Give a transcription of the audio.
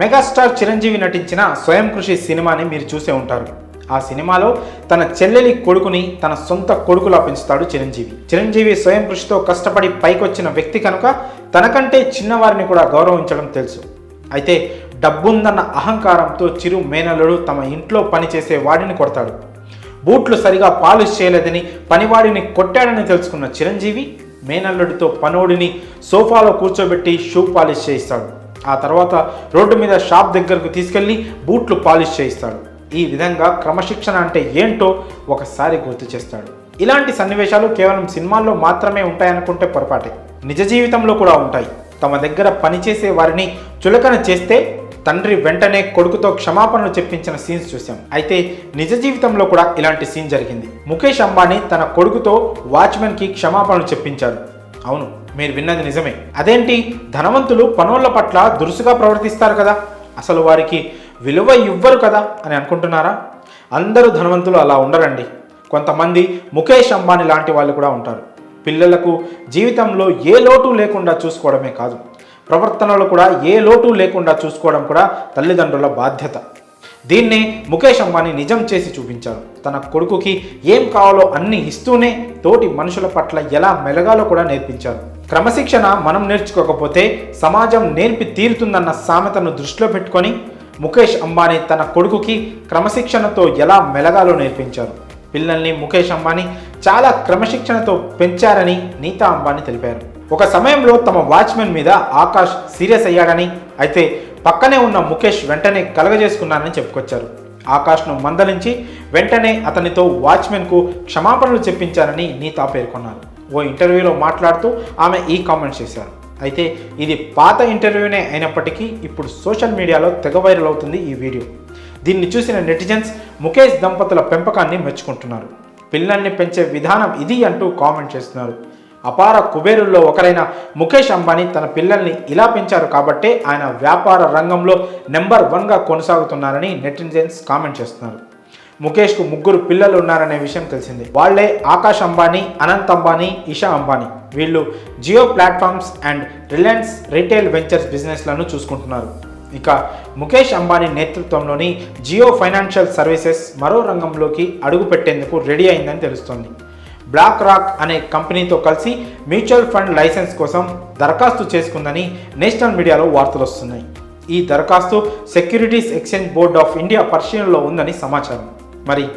Megastar Chiranjeevi నటించిన స్వయం కృషి సినిమాని మీరు చూసే ఉంటారు. ఆ సినిమాలో తన చెల్లెలి కొడుకుని తన సొంత కొడుకులా పెంచుతాడు చిరంజీవి. చిరంజీవి స్వయం కృషితో కష్టపడి పైకొచ్చిన వ్యక్తి కనుక తనకంటే చిన్నవారిని కూడా గౌరవించడం తెలుసు. అయితే డబ్బుందన్న అహంకారంతో చిరు మేనల్లుడు తమ ఇంట్లో పనిచేసే వాడిని కొడతాడు. బూట్లు సరిగా పాలిష్ చేయలేదని పనివాడిని కొట్టాడని తెలుసుకున్న చిరంజీవి మేనల్లుడితో పనోడిని సోఫాలో కూర్చోబెట్టి షూ పాలిష్ చేయిస్తాడు. ఆ తర్వాత రోడ్డు మీద షాప్ దగ్గరకు తీసుకెళ్ళి బూట్లు పాలిష్ చేయిస్తాడు. ఈ విధంగా క్రమశిక్షణ అంటే ఏంటో ఒకసారి గుర్తు చేస్తాడు. ఇలాంటి సన్నివేశాలు కేవలం సినిమాల్లో మాత్రమే ఉంటాయనుకుంటే పొరపాటే. నిజ జీవితంలో కూడా ఉంటాయి. తమ దగ్గర పనిచేసే వారిని చులకన చేస్తే తండ్రి వెంటనే కొడుకుతో క్షమాపణలు చెప్పించిన సీన్స్ చూసాం అయితే నిజ జీవితంలో కూడా ఇలాంటి సీన్ జరిగింది. ముఖేష్ అంబానీ తన కొడుకుతో వాచ్మెన్కి క్షమాపణలు చెప్పించాడు. అవును మీరు విన్నది నిజమే. అదేంటి? ధనవంతులు పనుల పట్ల దురుసుగా ప్రవర్తిస్తారు కదా. అసలు వారికి విలువ ఇవ్వరు కదా అని అనుకుంటున్నారా? అందరూ ధనవంతులు అలా ఉండరండి. కొంతమంది ముఖేష్ అంబానీ లాంటి వాళ్ళు కూడా ఉంటారు. పిల్లలకు జీవితంలో ఏ లోటు లేకుండా చూసుకోవడమే కాదు. ప్రవర్తనలో కూడా ఏ లోటు లేకుండా చూసుకోవడం కూడా తల్లిదండ్రుల బాధ్యత. దీన్నే ముఖేష్ అంబానీ నిజం చేసి చూపించారు. తన కొడుకుకి ఏం కావాలో అన్ని ఇస్తూనే తోటి మనుషుల పట్ల ఎలా మెలగాలో కూడా నేర్పించారు. క్రమశిక్షణ మనం నేర్చుకోకపోతే సమాజం నేర్పి తీరుతుందన్న సామెతను దృష్టిలో పెట్టుకొని ముఖేష్ అంబానీ తన కొడుకుకి క్రమశిక్షణతో ఎలా మెలగాలో నేర్పించారు. పిల్లల్ని ముఖేష్ అంబానీ చాలా క్రమశిక్షణతో పెంచారని నీతా అంబానీ తెలిపారు. ఒక సమయంలో తమ వాచ్మెన్ మీద ఆకాష్ సీరియస్ అయ్యాడని అయితే పక్కనే ఉన్న ముఖేష్ వెంటనే కలగజేసుకున్నానని చెప్పుకొచ్చారు. ఆకాష్ను మందలించి వెంటనే అతనితో వాచ్మెన్కు క్షమాపణలు చెప్పించారని నీతా పేర్కొన్నారు. ఓ ఇంటర్వ్యూలో మాట్లాడుతూ ఆమె ఈ కామెంట్స్ చేశారు. అయితే ఇది పాత ఇంటర్వ్యూనే అయినప్పటికీ ఇప్పుడు సోషల్ మీడియాలో తెగ వైరల్ అవుతుంది ఈ వీడియో. దీన్ని చూసిన నెటిజన్స్ ముఖేష్ దంపతుల పెంపకాన్ని మెచ్చుకుంటున్నారు. పిల్లల్ని పెంచే విధానం ఇది అంటూ కామెంట్ చేస్తున్నారు. అపార కుబేరుల్లో ఒకరైన ముఖేష్ అంబానీ తన పిల్లల్ని ఇలా పెంచారు కాబట్టే ఆయన వ్యాపార రంగంలో నెంబర్ వన్గా కొనసాగుతున్నారని నెటిజన్స్ కామెంట్ చేస్తున్నారు. ముఖేష్కు ముగ్గురు పిల్లలు ఉన్నారనే విషయం తెలిసింది. వాళ్ళే ఆకాష్ అంబానీ అనంత్ అంబానీ ఇషా అంబానీ. వీళ్ళు Jio platforms and Reliance retail ventures బిజినెస్లను చూసుకుంటున్నారు. ఇక ముఖేష్ అంబానీ నేతృత్వంలోని జియో ఫైనాన్షియల్ సర్వీసెస్ మరో రంగంలోకి అడుగుపెట్టేందుకు రెడీ అయిందని తెలుస్తోంది. బ్లాక్ రాక్ అనే కంపెనీతో కలిసి మ్యూచువల్ ఫండ్ లైసెన్స్ కోసం దరఖాస్తు చేసుకుందని నేషనల్ మీడియాలో వార్తలు వస్తున్నాయి. ఈ దరఖాస్తు securities exchange board of India పరిశీలనలో ఉందని సమాచారం. మరి